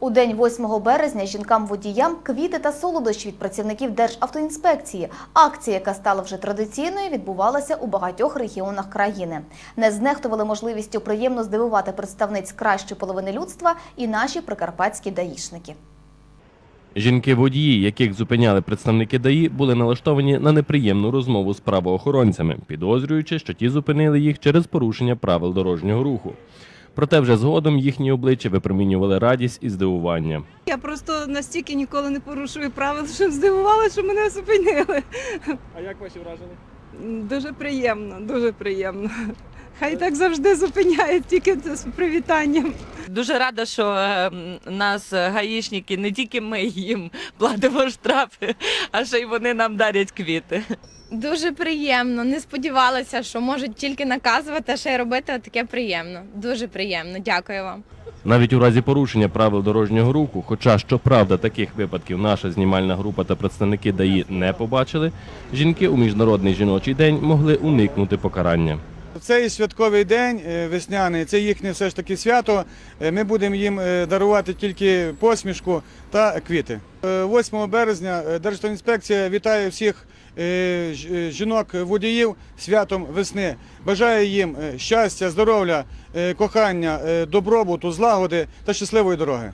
У день 8 березня жінкам-водіям квіти та солодощі від працівників Державтоінспекції. Акція, яка стала вже традиційною, відбувалася у багатьох регіонах країни. Не знехтували можливістю приємно здивувати представниць кращої половини людства і наші прикарпатські даїшники. Жінки-водії, яких зупиняли представники ДАІ, були налаштовані на неприємну розмову з правоохоронцями, підозрюючи, що ті зупинили їх через порушення правил дорожнього руху. Проте вже згодом їхні обличчя випромінювали радість і здивування. Я просто настільки ніколи не порушую правил, що здивувала, що мене зупинили. А як ваші враження? Дуже приємно, дуже приємно. Хай так завжди зупиняють, тільки з привітанням. Дуже рада, що е, нас е, гаїшники, не тільки ми їм платимо штрафи, а ще й вони нам дарять квіти. Дуже приємно. Не сподівалася, що можуть тільки наказувати, а ще й робити таке приємно. Дуже приємно. Дякую вам. Навіть у разі порушення правил дорожнього руху, хоча щоправда таких випадків наша знімальна група та представники ДАІ не побачили, жінки у міжнародний жіночий день могли уникнути покарання. В цей святковий день е, весняний, це їхнє все ж таки свято. Е, Ми будемо їм е, дарувати тільки посмішку та квіти. Е, 8 березня Держінспекція вітає всіх жінок-водіїв святом весни. Бажає їм щастя, здоров'я, кохання, добробуту, злагоди та щасливої дороги.